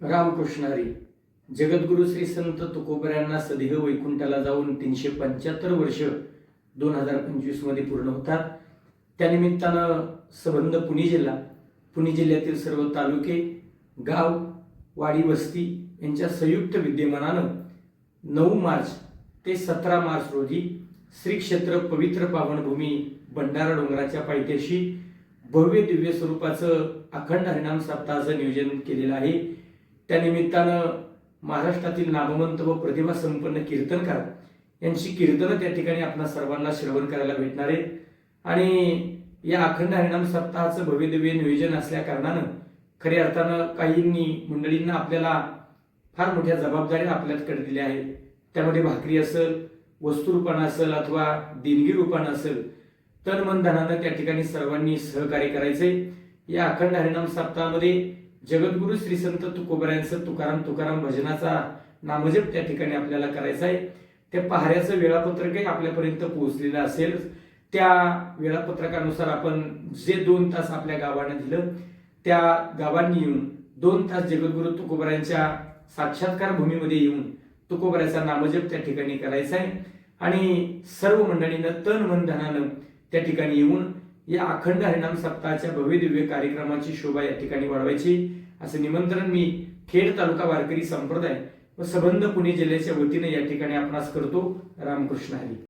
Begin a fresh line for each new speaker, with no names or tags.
रामकृष्णारी जगद्गुरु श्री संत तुकोबऱ्यांना सदैव वैकुंठाला जाऊन तीनशे पंच्याहत्तर वर्ष दोन हजार पंचवीसमध्ये पूर्ण होतात. त्यानिमित्तानं सबंध पुणे जिल्हा पुणे जिल्ह्यातील सर्व तालुके गाव वाडी वस्ती यांच्या संयुक्त विद्यमानानं नऊ मार्च ते सतरा मार्च रोजी श्री क्षेत्र पवित्र पावनभूमी भंडारा डोंगराच्या पायथ्याशी भव्य दिव्य स्वरूपाचं अखंड हरिणाम सप्ताहाचं नियोजन केलेलं आहे. त्या निमित्तानं महाराष्ट्रातील नामवंत व प्रतिभा संपन्न कीर्तनकार यांची कीर्तनं त्या ठिकाणी आपणा सर्वांना श्रवण करायला भेटणार आहेत. आणि या अखंड हरिणाम सप्ताहाचं भव्य नियोजन असल्या कारणानं खऱ्या अर्थानं काहींनी मंडळींना आपल्याला फार मोठ्या जबाबदाऱ्या आपल्याकडे दिल्या आहेत. त्यामध्ये भाकरी असेल वस्तुरूपानं असेल अथवा देणगी रूपानं असेल तन मन धनानं त्या ठिकाणी सर्वांनी सहकार्य करायचे या अखंड हरिणाम सप्ताहामध्ये जगद्गुरु श्री संत तुकोबऱ्यांचं तुकाराम तुकाराम भजनाचा नामजप त्या ठिकाणी आपल्याला करायचा आहे. त्या पहाऱ्याचं वेळापत्रकही आपल्यापर्यंत पोहोचलेलं असेल. त्या वेळापत्रकानुसार आपण जे दोन तास आपल्या गावांना दिलं त्या गावांनी येऊन दोन तास जगद्गुरु तुकोबऱ्यांच्या साक्षात्कार भूमीमध्ये येऊन तुकोबऱ्याचा नामजप त्या ठिकाणी करायचा आहे. आणि सर्व मंडळीनं तन मन धनानं त्या ठिकाणी येऊन या अखंड हरिनाम सप्ताहाच्या भव्य दिव्य कार्यक्रमाची शोभा या ठिकाणी वाढवायची. असं निमंत्रण मी खेड तालुका वारकरी संप्रदाय व संबंध पुणे जिल्ह्याच्या वतीने या ठिकाणी आपणास करतो. रामकृष्ण हरी.